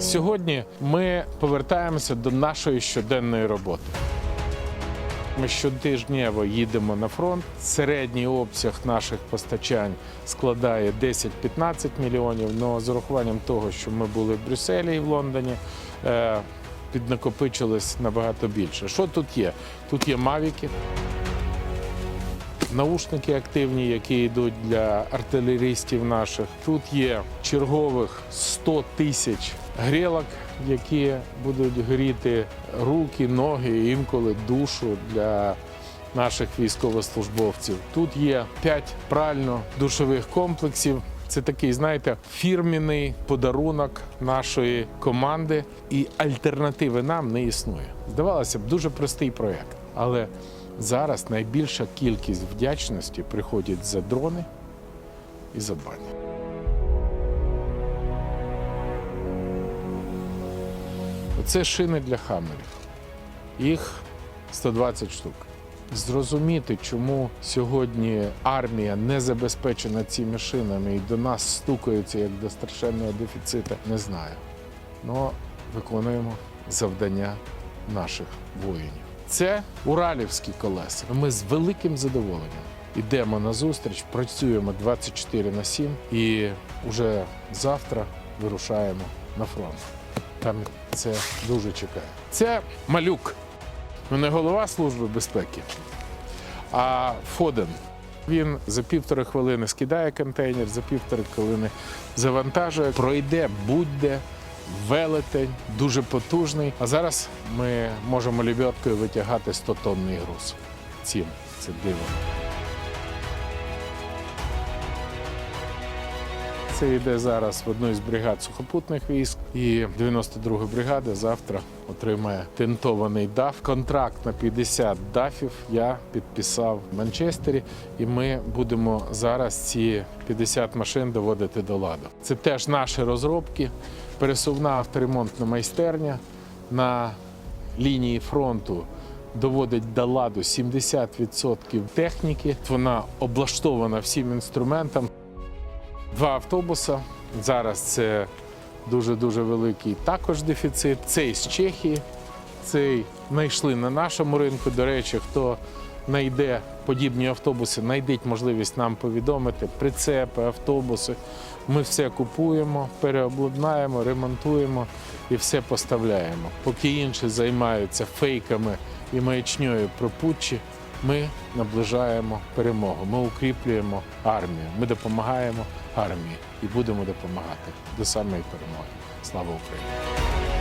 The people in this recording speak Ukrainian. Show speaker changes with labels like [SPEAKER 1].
[SPEAKER 1] Сьогодні ми повертаємося до нашої щоденної роботи. Ми щотижнево їдемо на фронт. Середній обсяг наших постачань складає 10-15 мільйонів. але з урахуванням того, що ми були в Брюсселі і в Лондоні, е, піднакопичилось набагато більше. Що тут є? Тут є мавіки, наушники активні, які йдуть для артилерістів наших. Тут є чергових 100 тисяч грілок, які будуть гріти руки, ноги, інколи душу для наших військовослужбовців. Тут є 5 прально-душових комплексів. Це такий, знаєте, фірміний подарунок нашої команди, і альтернативи нам не існує. Здавалося б, дуже простий проєкт, але зараз найбільша кількість вдячності приходить за дрони і за бані. Оце шини для хамерів. Їх 120 штук. Зрозуміти, чому сьогодні армія не забезпечена цими шинами і до нас стукаються як до страшенного дефіциту, не знаю. Но виконуємо завдання наших воїнів. Це уралівські колеса. Ми з великим задоволенням йдемо на зустріч, працюємо 24 на 7 і вже завтра вирушаємо на фронт. Там це дуже чекає. Це малюк. Ну, не голова Служби безпеки, а Фоден. Він за півтори хвилини скидає контейнер, за півтори хвилини завантажує, пройде будь-де, велетень, дуже потужний. А зараз ми можемо лебедкою витягати 100-тонний груз. Цін це диво. Це йде зараз в одну із бригад сухопутних військ, і 92 бригада завтра отримає тентований даф. Контракт на 50 дафів я підписав в Манчестері, і ми будемо зараз ці 50 машин доводити до ладу. Це теж наші розробки, пересувна авторемонтна майстерня на лінії фронту. Доводить до ладу 70% техніки. Вона облаштована всім інструментом. Два автобуса. Зараз це дуже-дуже великий також дефіцит. Цей з Чехії, цей знайшли на нашому ринку. До речі, хто знайде подібні автобуси, знайдіть можливість нам повідомити. Прицепи, автобуси. Ми все купуємо, переобладнаємо, ремонтуємо і все поставляємо. Поки інші займаються фейками і маячньою про путчі, ми наближаємо перемогу. Ми укріплюємо армію. Ми допомагаємо армії і будемо допомагати до самої перемоги. Слава Україні!